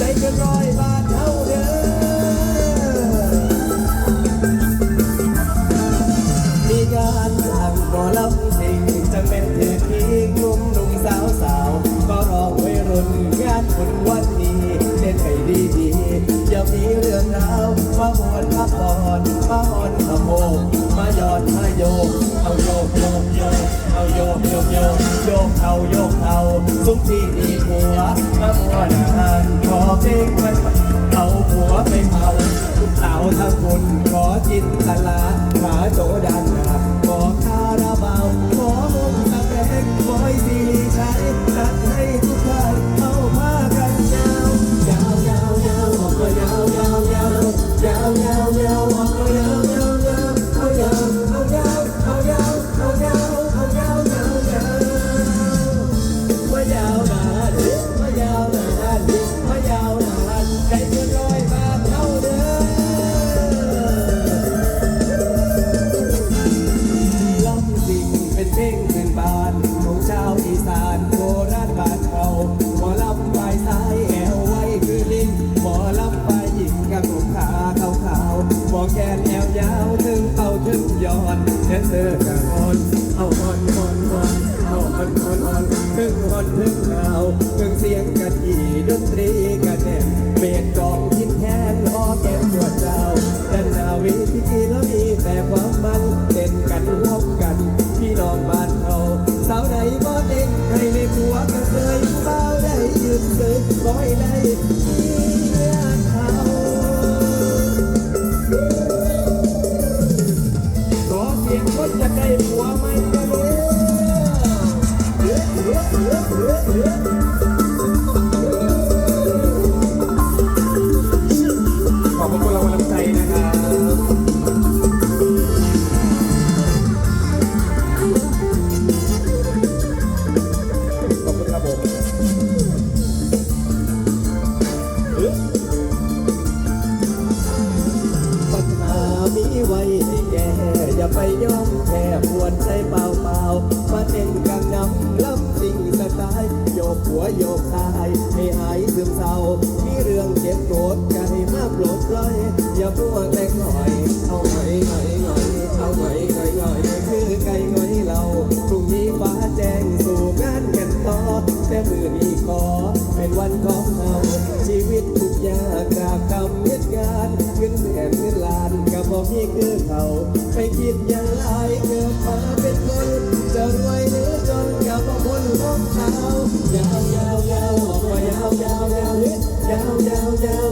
ได้เงินร้อยบาเท่าเดิมมีงานสั่บ่ลำสิ่จะเป็นเทพีกลุ่มลุงสาวสาว ก็รอไว้รุ่นงานบุญวันนี้ เซอร์กับฮอนเอาฮอนฮอนฮอนเอาฮอนฮอนฮอนถึงฮอนถึงหาวถึงเสียงกะทีดนตรีกะแน่นเบสกองคิดแทนออแกนตัวเจ้าด้านหน้าวิธีแล้วมีแต่ความมันเต้นกันร่วมกัน พี่น้องบ้านเราสาวไหนบ่เด็กให้ในผัวกันเลยเบาได้ยืนเกินร้อยได้ อย่าไปยอมแพ้ปวดใจเปล่าเปล่าๆมาเต้นกันนำล้ำสิ่งสไตล์โยกหัวโยกซ้ายให้หายซึมเศร้ามีเรื่องเจ็บโกรธใจมาปลดปล่อยอย่าพูดแต่หน่อยเอาหน่อยหน่ ก่อเป็นวันของเราชีวิตทุกอย่างกราบกรรมเหตุการขึ้นแผ่นขึ้นลานกับบอกพี่คือเขาไปคิดย่างไรเกิดมาเป็นคนจะรวยหรือจนกับบอกนของเขายาวยาวยาวบอกว่ายายาวยาวยาวยาวยาวยาว